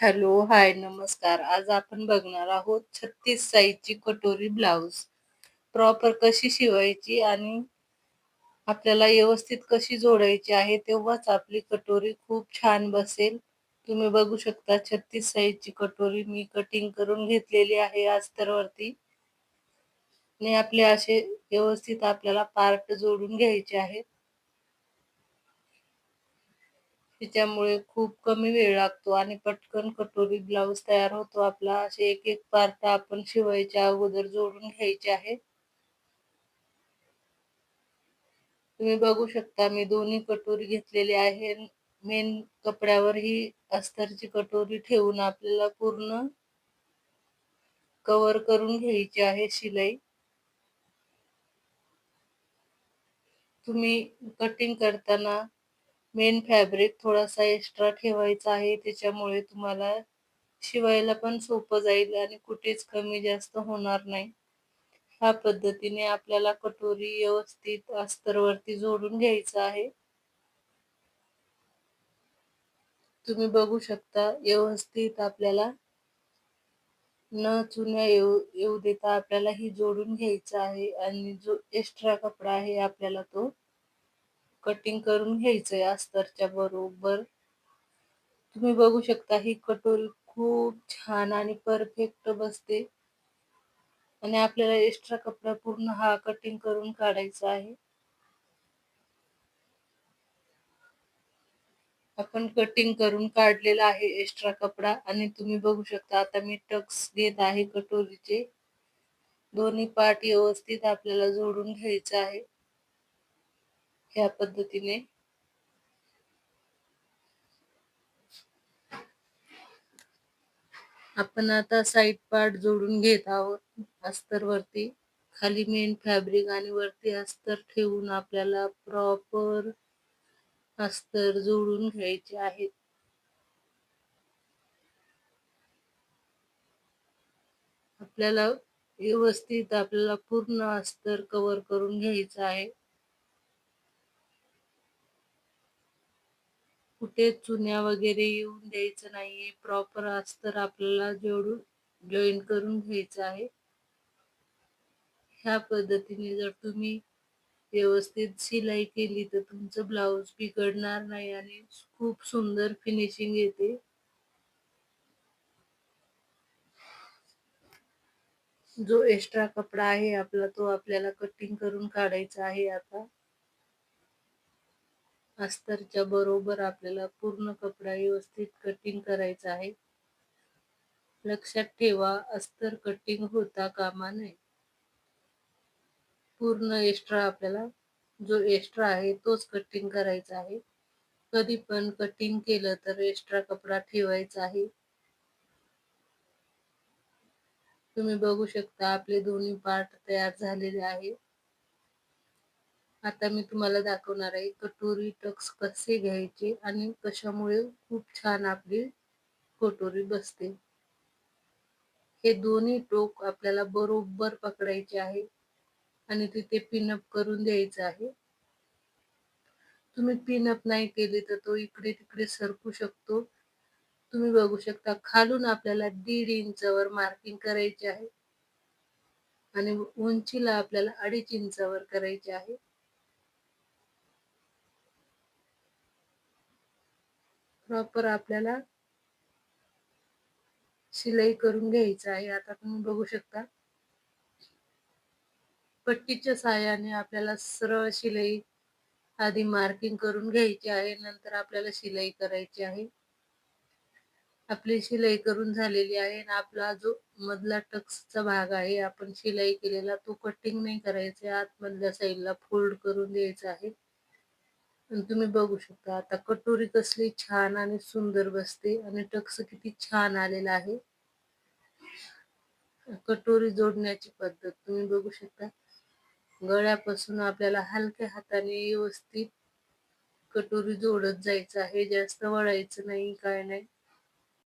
Hello hi नमस्कार. आज आपण बघणार आहोत छत्तीस साईजची कटोरी ब्लाउज प्रॉपर कशी शिवायची आणि आपल्याला व्यवस्थित कशी जोडायची आहे तेव्हाच आपली कटोरी खूप छान बसेल. तुम्ही बघू शकता छत्तीस साईजची कटोरी. मी कटिंग करून घेतलेली आहे अस्तरवरती आणि आपले असे व्यवस्थित आपल्याला पार्ट जोडून घ्यायचे आहेत. त्याच्यामुळे खूप कमी वेळ लागतो आणि पटकन कटोरी ब्लाऊज तयार होतो. आपला असे एक एक पार्ट आपण शिवायच्या अगोदर जोडून घ्यायचे आहे. तुम्ही बघू शकता मी दोन्ही कटोरी घेतलेली आहे. मेन कपड्यावर ही अस्तरची कटोरी ठेवून आपल्याला पूर्ण कव्हर करून घ्यायची आहे शिलाई. तुम्ही कटिंग करताना मेन फॅब्रिक थोडासा एक्स्ट्रा ठेवायचा आहे. त्याच्यामुळे तुम्हाला शिवायला पण सोपं जाईल आणि कुठेच कमी जास्त होणार नाही. ह्या पद्धतीने आपल्याला कटोरी व्यवस्थित अस्तरवरती जोडून घ्यायचं आहे. तुम्ही बघू शकता व्यवस्थित आपल्याला न चुन्या येऊ येऊ देता आपल्याला ही जोडून घ्यायचं आहे. आणि जो एक्स्ट्रा कपडा आहे आपल्याला तो कटिंग करून घ्यायचंय अस्तरच्या बरोबर. तुम्ही बघू शकता ही कटोरी खूप छान आणि परफेक्ट बसते. आणि आपल्याला एक्स्ट्रा कपडा पूर्ण हा कटिंग करून काढायचा आहे. आपण कटिंग करून काढलेला आहे एक्स्ट्रा कपडा आणि तुम्ही बघू शकता आता मी टक्स घेत आहे कटोरीचे. दोन्ही पार्ट व्यवस्थित आपल्याला जोडून घ्यायचं आहे. ह्या पद्धतीने. आपण आता साईड पार्ट जोडून घेत आहोत. अस्तर वरती. खाली मेन फॅब्रिक आणि वरती अस्तर ठेवून आपल्याला प्रॉपर अस्तर जोडून घ्यायचे आहेत आपल्याला व्यवस्थित आपल्याला पूर्ण अस्तर कव्हर करून घ्यायचं आहे. कुठे चुन्या वगैरे येऊन द्यायचं नाहीये. प्रॉपर अस्तर आपल्याला जोडून जॉईन करून घ्यायचं आहे. ह्या पद्धतीने जर तुम्ही व्यवस्थित शिलाई केली तर तुमचं ब्लाऊज बिघडणार नाही आणि खूप सुंदर फिनिशिंग येते. जो एक्स्ट्रा कपडा आहे आपला तो आपल्याला कटिंग करून काढायचा आहे आता. अस्तरच्या बरोबर आपल्याला पूर्ण कपडा व्यवस्थित कटिंग करायचा आहे. लक्षात ठेवा अस्तर कटिंग होता कामा नये. पूर्ण एक्स्ट्रा आपल्याला जो एक्स्ट्रा आहे तोच कटिंग करायचा आहे. कधी पण कटिंग केलं तर एक्स्ट्रा कपडा ठेवायचा आहे. तुम्ही बघू शकता आपले दोन्ही पार्ट तयार झालेले आहे. आता मी तुम्हाला दाखवणार आहे कटोरी टक्स कसे घ्यायचे आणि कशामुळे खूप छान आपली कटोरी बसते. हे दोन्ही टोक आपल्याला बरोबर पकडायचे आहे आणि तिथे पिनअप करून द्यायचं आहे. तुम्ही पिनअप नाही केले तर तो इकडे तिकडे सरकू शकतो. तुम्ही बघू शकता खालून आपल्याला दीड इंचावर मार्किंग करायचे आहे. आणि उंचीला आपल्याला अडीच इंचावर करायचे आहे. प्रॉपर आपल्याला शिलाई करून घ्यायचं आहे. आता तुम्ही बघू शकता. पट्टीच्या सहाय्याने आपल्याला सरळ शिलाई आधी मार्किंग करून घ्यायची आहे. नंतर आपल्याला शिलाई करायची आहे. आपली शिलाई करून झालेली आहे आणि आपला जो मधला टक्सचा भाग आहे आपण शिलाई केलेला तो कटिंग नाही करायचा. आतमधल्या साईडला फोल्ड करून द्यायचा आहे. आणि तुम्ही बघू शकता आता कटोरी कसली छान आणि सुंदर बसते आणि टक्स किती छान आलेला आहे. कटोरी जोडण्याची पद्धत तुम्ही बघू शकता. गळ्यापासून आपल्याला हलक्या हाताने व्यवस्थित कटोरी जोडत जायचं आहे जास्त वळायचं नाही काय नाही.